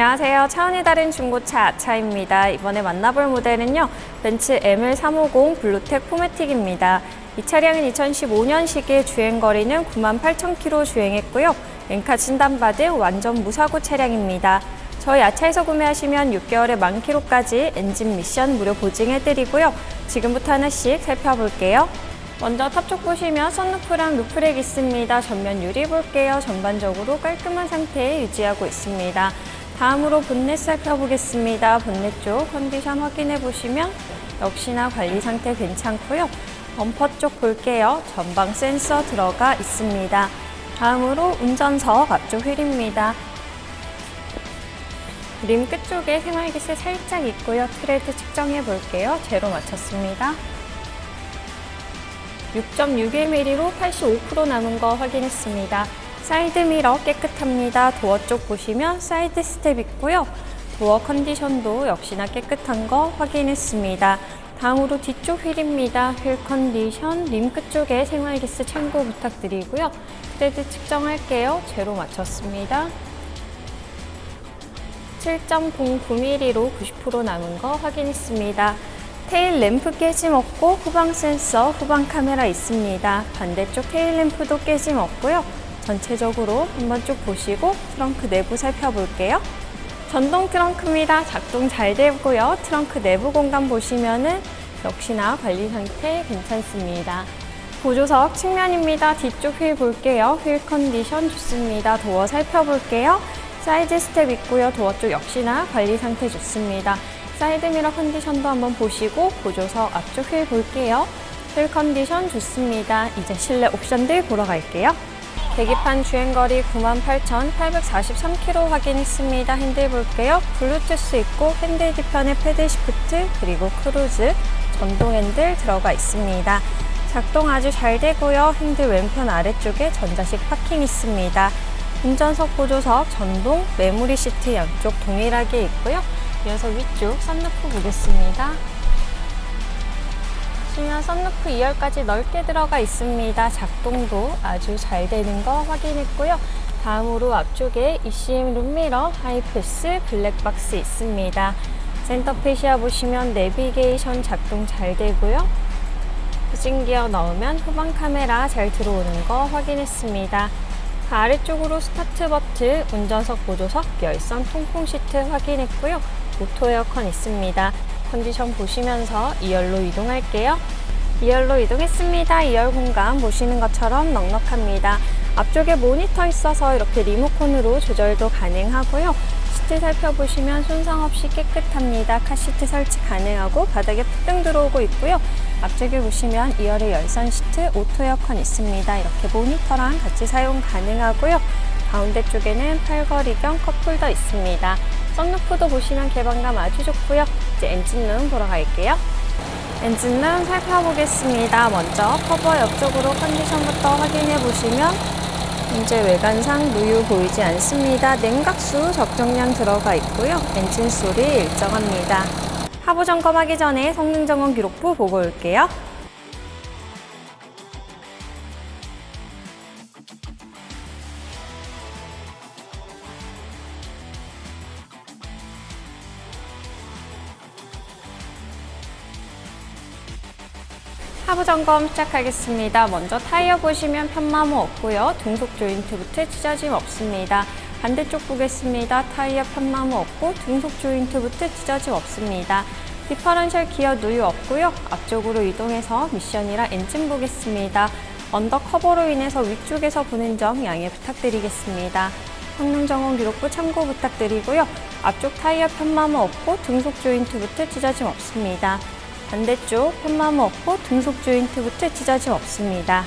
안녕하세요. 차원이 다른 중고차 아차입니다. 이번에 만나볼 모델은요. 벤츠 ML350 블루텍 포매틱입니다. 이 차량은 2015년식의 주행거리는 98,000km 주행했고요. 엔카 진단받은 완전 무사고 차량입니다. 저희 아차에서 구매하시면 6개월의 만 킬로까지 엔진 미션 무료 보증해드리고요. 지금부터 하나씩 살펴볼게요. 먼저 탑쪽 보시면 선루프랑 루프렉 있습니다. 전면 유리 볼게요. 전반적으로 깔끔한 상태에 유지하고 있습니다. 다음으로 본넷 살펴보겠습니다. 본넷 쪽 컨디션 확인해 보시면 역시나 관리 상태 괜찮고요. 범퍼 쪽 볼게요. 전방 센서 들어가 있습니다. 다음으로 운전석 앞쪽 휠입니다. 림 끝쪽에 생활기스 살짝 있고요. 트레드 측정해 볼게요. 제로 맞췄습니다. 6.61mm로 85% 남은 거 확인했습니다. 사이드 미러 깨끗합니다. 도어 쪽 보시면 사이드 스텝 있고요. 도어 컨디션도 역시나 깨끗한 거 확인했습니다. 다음으로 뒤쪽 휠입니다. 휠 컨디션, 림 끝 쪽에 생활기스 참고 부탁드리고요. 트레드 측정할게요. 제로 맞췄습니다. 7.09mm로 90% 남은 거 확인했습니다. 테일 램프 깨짐 없고 후방 센서, 후방 카메라 있습니다. 반대쪽 테일 램프도 깨짐 없고요. 전체적으로 한번 쭉 보시고 트렁크 내부 살펴볼게요. 전동 트렁크입니다. 작동 잘 되고요. 트렁크 내부 공간 보시면은 역시나 관리 상태 괜찮습니다. 보조석 측면입니다. 뒤쪽 휠 볼게요. 휠 컨디션 좋습니다. 도어 살펴볼게요. 사이드 스텝 있고요. 도어 쪽 역시나 관리 상태 좋습니다. 사이드미러 컨디션도 한번 보시고 보조석 앞쪽 휠 볼게요. 휠 컨디션 좋습니다. 이제 실내 옵션들 보러 갈게요. 계기판 주행거리 98,843km 확인했습니다. 핸들 볼게요. 블루투스 있고 핸들 뒤편에 패드 시프트 그리고 크루즈 전동 핸들 들어가 있습니다. 작동 아주 잘 되고요. 핸들 왼편 아래쪽에 전자식 파킹 있습니다. 운전석 보조석 전동 메모리 시트 양쪽 동일하게 있고요. 이어서 위쪽 썬루프 보겠습니다. 보시면 썬루프 2열까지 넓게 들어가 있습니다. 작동도 아주 잘 되는 거 확인했고요. 다음으로 앞쪽에 ECM 룸미러, 하이패스, 블랙박스 있습니다. 센터페시아 보시면 내비게이션 작동 잘 되고요. 후진기어 넣으면 후방 카메라 잘 들어오는 거 확인했습니다. 아래쪽으로 스타트 버튼, 운전석 보조석, 열선 통풍 시트 확인했고요. 오토 에어컨 있습니다. 컨디션 보시면서 2열로 이동할게요. 2열로 이동했습니다. 2열 공간 보시는 것처럼 넉넉합니다. 앞쪽에 모니터 있어서 이렇게 리모컨으로 조절도 가능하고요. 시트 살펴보시면 손상 없이 깨끗합니다. 카시트 설치 가능하고 바닥에 푹등 들어오고 있고요. 앞쪽에 보시면 2열의 열선 시트, 오토 에어컨 있습니다. 이렇게 모니터랑 같이 사용 가능하고요. 가운데 쪽에는 팔걸이경 컵홀더 있습니다. 썬루프도 보시면 개방감 아주 좋고요. 이제 엔진룸 보러 갈게요. 엔진룸 살펴보겠습니다. 먼저 커버 옆쪽으로 컨디션부터 확인해 보시면 현재 외관상 누유 보이지 않습니다. 냉각수 적정량 들어가 있고요. 엔진 소리 일정합니다. 하부 점검하기 전에 성능 점검 기록부 보고 올게요. 하부 점검 시작하겠습니다. 먼저 타이어 보시면 편마모 없고요. 등속 조인트부터 찢어짐 없습니다. 반대쪽 보겠습니다. 타이어 편마모 없고 등속 조인트부터 찢어짐 없습니다. 디퍼런셜 기어 누유 없고요. 앞쪽으로 이동해서 미션이라 엔진 보겠습니다. 언더 커버로 인해서 위쪽에서 보는 점 양해 부탁드리겠습니다. 성능 점검 기록부 참고 부탁드리고요. 앞쪽 타이어 편마모 없고 등속 조인트부터 찢어짐 없습니다. 반대쪽 편마모 없고 등속 조인트부터 찢어짐 없습니다.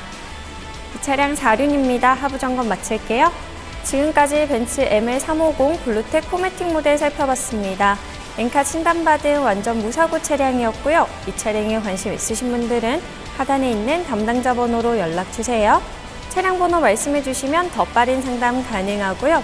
이 차량 4륜입니다. 하부 점검 마칠게요. 지금까지 벤츠 ML350 블루텍 포매틱 모델 살펴봤습니다. 엔카 진단받은 완전 무사고 차량이었고요. 이 차량에 관심 있으신 분들은 하단에 있는 담당자 번호로 연락주세요. 차량 번호 말씀해 주시면 더 빠른 상담 가능하고요.